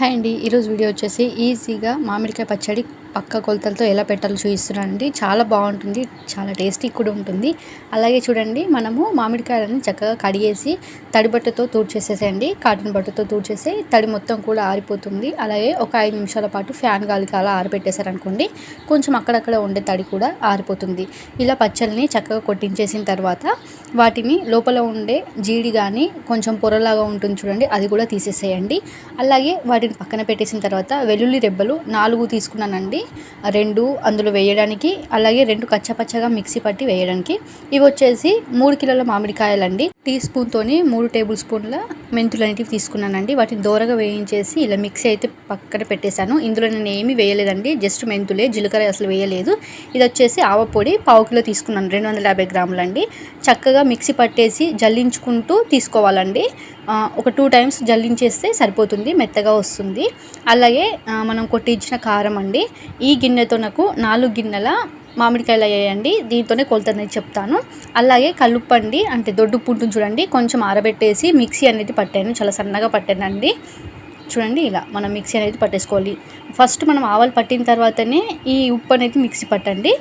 Hi అండి. ఈరోజు video వచ్చేసి ఈజీగా మామిడికాయ పచ్చడి పక్క కొలతలతో ఎలా పెట్టాలో చూపిస్తున్నానండి చాలా బాగుంటుంది చాలా టేస్టీ కూడా ఉంటుంది. అలాగే చూడండి మనము మామిడికాయలను చక్కగా కడిగేసి తడి బట్టతో తూడ్చేసేసేయండి కాటన్ బట్టతో తూడ్చేసి తడి మొత్తం కూడా ఆరిపోతుంది. అలాగే ఒక ఐదు నిమిషాల పాటు ఫ్యాన్ గాలికి అలా ఆరిపెట్టేశారనుకోండి కొంచెం అక్కడక్కడ ఉండే తడి కూడా ఆరిపోతుంది. ఇలా పచ్చళ్ళని చక్కగా కొట్టించేసిన తర్వాత వాటిని లోపల ఉండే జీడి కానీ కొంచెం పొరలాగా ఉంటుంది చూడండి అది కూడా తీసేసేయండి. అలాగే వాటిని పక్కన పెట్టేసిన తర్వాత వెల్లుల్లి రెబ్బలు నాలుగు తీసుకున్నానండి. రెండు అందులో వేయడానికి అలాగే రెండు కచ్చపచ్చగా మిక్సీ పట్టి వేయడానికి. ఇవి వచ్చేసి మూడు కిలోల మామిడికాయలండి. టీ స్పూన్తోని మూడు టేబుల్ స్పూన్ల మెంతులు అనేటివి తీసుకున్నానండి. వాటిని దోరగా వేయించేసి ఇలా మిక్సీ అయితే పక్కన పెట్టేశాను. ఇందులో నేను ఏమీ వేయలేదండి. జస్ట్ మెంతులే జీలకర్ర అసలు వేయలేదు. ఇది వచ్చేసి ఆవపొడి పావు కిలో తీసుకున్నాను. రెండు వందల యాభై గ్రాములండి. చక్కగా మిక్సీ పట్టేసి జల్లించుకుంటూ తీసుకోవాలండి. ఒక టూ టైమ్స్ జల్లించేస్తే సరిపోతుంది మెత్తగా వస్తుంది. అలాగే మనం కొట్టించిన కారం అండి. ఈ గిన్నెతో నాకు నాలుగు గిన్నెల మామిడికాయలు అయ్యాయండి. దీంతోనే కొలతనేది చెప్తాను. అలాగే కలుపండి అంటే దొడ్డు పుంటుని చూడండి. కొంచెం ఆరబెట్టేసి మిక్సీ అనేది పట్టాను. చాలా సన్నగా పట్టానండి. చూడండి ఇలా మనం మిక్సీ అనేది పట్టేసుకోవాలి. ఫస్ట్ మనం ఆవాలు పట్టిన తర్వాతనే ఈ ఉప్పు అనేది మిక్సీ పట్టండి.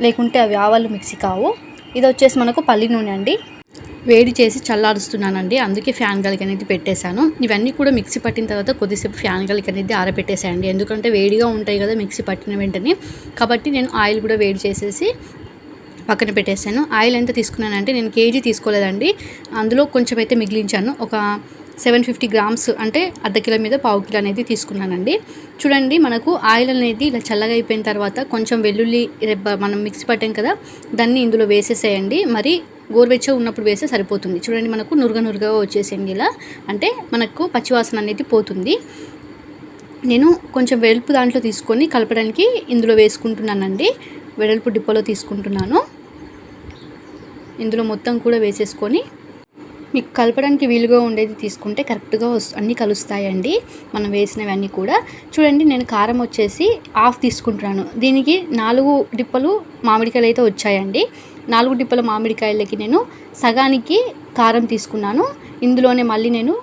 లేకుంటే అవి ఆవాలు మిక్సీ కావు. ఇది వచ్చేసి మనకు పల్లి నూనె అండి. వేడి చేసి చల్లారుస్తున్నానండి. అందుకే ఫ్యాన్ గాలికి అనేది పెట్టేశాను. ఇవన్నీ కూడా మిక్సీ పట్టిన తర్వాత కొద్దిసేపు ఫ్యాన్ గాలికి అనేది ఆరబెట్టేసాయండి. ఎందుకంటే వేడిగా ఉంటాయి కదా మిక్సీ పట్టిన వెంటనే. కాబట్టి నేను ఆయిల్ కూడా వేడి చేసేసి పక్కన పెట్టేశాను. ఆయిల్ ఎంత తీసుకున్నానంటే నేను కేజీ తీసుకోలేదండి. అందులో కొంచెం అయితే మిగిలించాను. ఒక సెవెన్ ఫిఫ్టీ గ్రామ్స్ అంటే అర్ధ కిలో మీద పావు కిలో అనేది తీసుకున్నానండి. చూడండి మనకు ఆయిల్ అనేది ఇలా చల్లగా అయిపోయిన తర్వాత కొంచెం వెల్లుల్లి మనం మిక్సీ పట్టాం కదా దాన్ని ఇందులో వేసేసేయండి. మరి గోరువెచ్చగా ఉన్నప్పుడు వేస్తే సరిపోతుంది. చూడండి మనకు నురుగ నురుగగా వచ్చేసింది ఇలా అంటే మనకు పచ్చివాసన అనేది పోతుంది. నేను కొంచెం వెలుపు దాంట్లో తీసుకొని కలపడానికి ఇందులో వేసుకుంటున్నానండి. వెడల్పు డిప్పలో తీసుకుంటున్నాను. ఇందులో మొత్తం కూడా వేసేసుకొని మీకు కలపడానికి వీలుగా ఉండేది తీసుకుంటే కరెక్ట్గా వస్తు అన్నీ కలుస్తాయండి. మనం వేసినవన్నీ కూడా. చూడండి నేను కారం వచ్చేసి హాఫ్ తీసుకుంటున్నాను. దీనికి నాలుగు డిప్పలు మామిడికాయలు అయితే వచ్చాయండి. నాలుగు డిప్పల మామిడికాయలకి నేను సగానికి కారం తీసుకున్నాను. ఇందులోనే మళ్ళీ నేను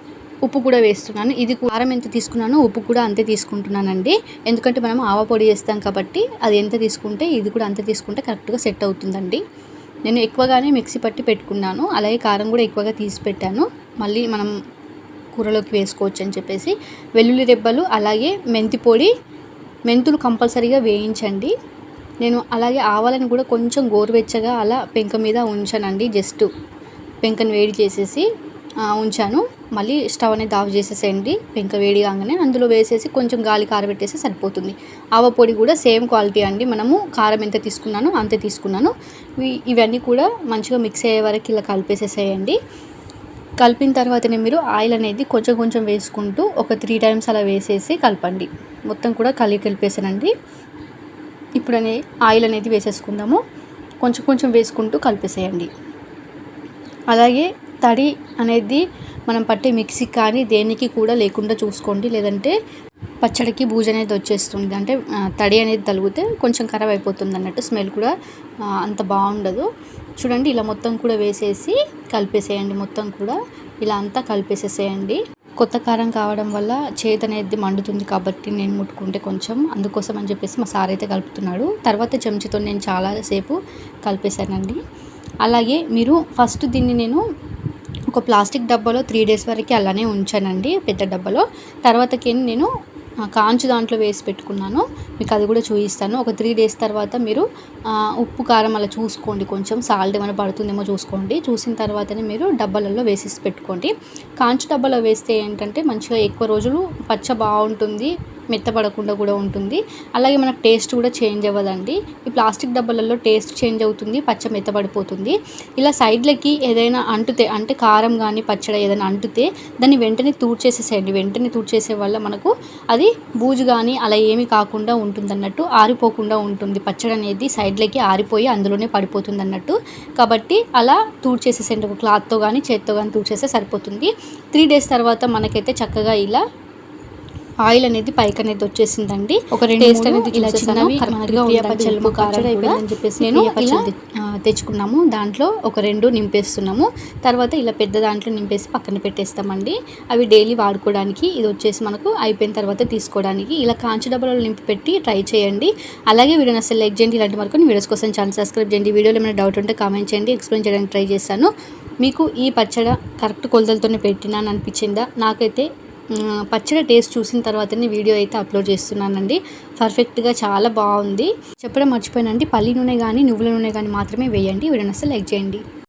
ఉప్పు కూడా వేస్తున్నాను. ఇది కారం ఎంత తీసుకున్నానో ఉప్పు కూడా అంతే తీసుకుంటున్నానండి. ఎందుకంటే మనం ఆవ పొడి వేస్తాం కాబట్టి అది ఎంత తీసుకుంటే ఇది కూడా అంతే తీసుకుంటే కరెక్ట్గా సెట్ అవుతుందండి. నేను ఎక్కువగానే మిక్సీ పట్టి పెట్టుకున్నాను. అలాగే కారం కూడా ఎక్కువగా తీసి పెట్టాను. మళ్ళీ మనం కూరలోకి వేసుకోవచ్చు అని చెప్పేసి. వెల్లుల్లి రెబ్బలు అలాగే మెంతి పొడి మెంతులు కంపల్సరీగా వేయించండి. నేను అలాగే ఆవాలని కూడా కొంచెం గోరువెచ్చగా అలా పెంక మీద ఉంచానండి జస్ట్ పెంకను వేడి చేసేసి ఉంచాను. మళ్ళీ స్టవ్ అనేది ఆఫ్ చేసేసేయండి. పెంక వేడి కాగానే అందులో వేసేసి కొంచెం గాలి కారబెట్టేసి సరిపోతుంది. ఆవ పొడి కూడా సేమ్ క్వాలిటీ అండి. మనము కారం ఎంత తీసుకున్నానో అంతే తీసుకున్నాను. ఇవన్నీ కూడా మంచిగా మిక్స్ అయ్యే వరకు ఇలా కలిపేసేసేయండి. కలిపిన తర్వాతనే మీరు ఆయిల్ అనేది కొంచెం కొంచెం వేసుకుంటూ ఒక త్రీ టైమ్స్ అలా వేసేసి కలపండి. మొత్తం కూడా కలిగి కలిపేసానండి. ఇప్పుడు అనే ఆయిల్ అనేది వేసేసుకుందాము. కొంచెం కొంచెం వేసుకుంటూ కలిపేసేయండి. అలాగే తడి అనేది మనం పట్టే మిక్సీ కానీ దేనికి కూడా లేకుండా చూసుకోండి. లేదంటే పచ్చడికి బూజు అనేది వచ్చేస్తుంది. అంటే తడి అనేది తలిగితే కొంచెం ఖరాబ్ అయిపోతుంది అన్నట్టు స్మెల్ కూడా అంత బాగుండదు. చూడండి ఇలా మొత్తం కూడా వేసేసి కలిపేసేయండి. మొత్తం కూడా ఇలా అంతా కలిపేసేసేయండి. కొత్త కారం కావడం వల్ల చేతి అనేది మండుతుంది కాబట్టి నేను ముట్టుకుంటే కొంచెం. అందుకోసం అని చెప్పేసి మా సార్ అయితే కలుపుతున్నాడు. తర్వాత చెంచుతో నేను చాలాసేపు కలిపేశానండి. అలాగే మీరు ఫస్ట్ దీన్ని నేను ఒక ప్లాస్టిక్ డబ్బాలో త్రీ డేస్ వరకు అలానే ఉంచానండి పెద్ద డబ్బాలో. తర్వాతకి నేను కాంచు దాంట్లో వేసి పెట్టుకున్నాను. మీకు అది కూడా చూపిస్తాను. ఒక త్రీ డేస్ తర్వాత మీరు ఉప్పు కారం అలా చూసుకోండి. కొంచెం సాల్ట్ ఏమైనా పడుతుందేమో చూసుకోండి. చూసిన తర్వాతనే మీరు డబ్బాలలో వేసేసి పెట్టుకోండి. కాంచు డబ్బాలో వేస్తే ఏంటంటే మంచిగా ఎక్కువ రోజులు పచ్చ బాగుంటుంది. మెత్తపడకుండా కూడా ఉంటుంది. అలాగే మనకు టేస్ట్ కూడా చేంజ్ అవ్వదండి. ఈ ప్లాస్టిక్ డబ్బాలలో టేస్ట్ చేంజ్ అవుతుంది పచ్చ మెత్తపడిపోతుంది ఇలా సైడ్లకి ఏదైనా అంటుతే అంటే కారం కానీ పచ్చడి ఏదైనా అంటుతే దాన్ని వెంటనే తూడ్చేసేసేయండి. వెంటనే తూడ్చేసే వల్ల మనకు అది బూజు కానీ అలా ఏమి కాకుండా ఉంటుంది అన్నట్టు ఆరిపోకుండా ఉంటుంది. పచ్చడి అనేది సైడ్లకి ఆరిపోయి అందులోనే పడిపోతుంది అన్నట్టు కాబట్టి అలా తూడ్చేసేసేయండి. ఒక క్లాత్తో కానీ చేత్తో కానీ తూడ్చేస్తే సరిపోతుంది. త్రీ డేస్ తర్వాత మనకైతే చక్కగా ఇలా ఆయిల్ అనేది పైకి అనేది వచ్చేసిందండి. ఒక రెండు టేస్ట్ అనేది ఇలా చిన్నవి కరెక్ట్గా పచ్చళ్ళు ఉప్పు కారం అయిపోయిందని చెప్పేసి నేను ఇలా తెచ్చుకున్నాము. దాంట్లో ఒక రెండు నింపేస్తున్నాము. తర్వాత ఇలా పెద్ద దాంట్లో నింపేసి పక్కన పెట్టేస్తామండి. అవి డైలీ వాడుకోవడానికి ఇది వచ్చేసి మనకు అయిపోయిన తర్వాత తీసుకోవడానికి ఇలా కాంచి డబ్బాలో నింపి పెట్టి ట్రై చేయండి. అలాగే వీడియోని అసలు లైక్ చేయండి. ఇలాంటి వరకు వీడియోస్ కోసం ఛానల్ సబ్స్క్రైబ్ చేయండి. వీడియోలో ఏమైనా డౌట్ ఉంటే కామెంట్ చేయండి. ఎక్స్ప్లెయిన్ చేయడానికి ట్రై చేస్తాను మీకు ఈ పచ్చడి కరెక్ట్ కొలతలతోనే పెట్టినాను అనిపించిందా నాకైతే పచ్చడి టేస్ట్ చూసిన తర్వాతనే వీడియో అయితే అప్లోడ్ చేస్తున్నానండి. పర్ఫెక్ట్గా చాలా బాగుంది. చెప్పడం మర్చిపోయానండి. పల్లి నూనె కానీ నువ్వుల నూనె కానీ మాత్రమే వేయండి. వీడియోని అసలు లైక్ చేయండి.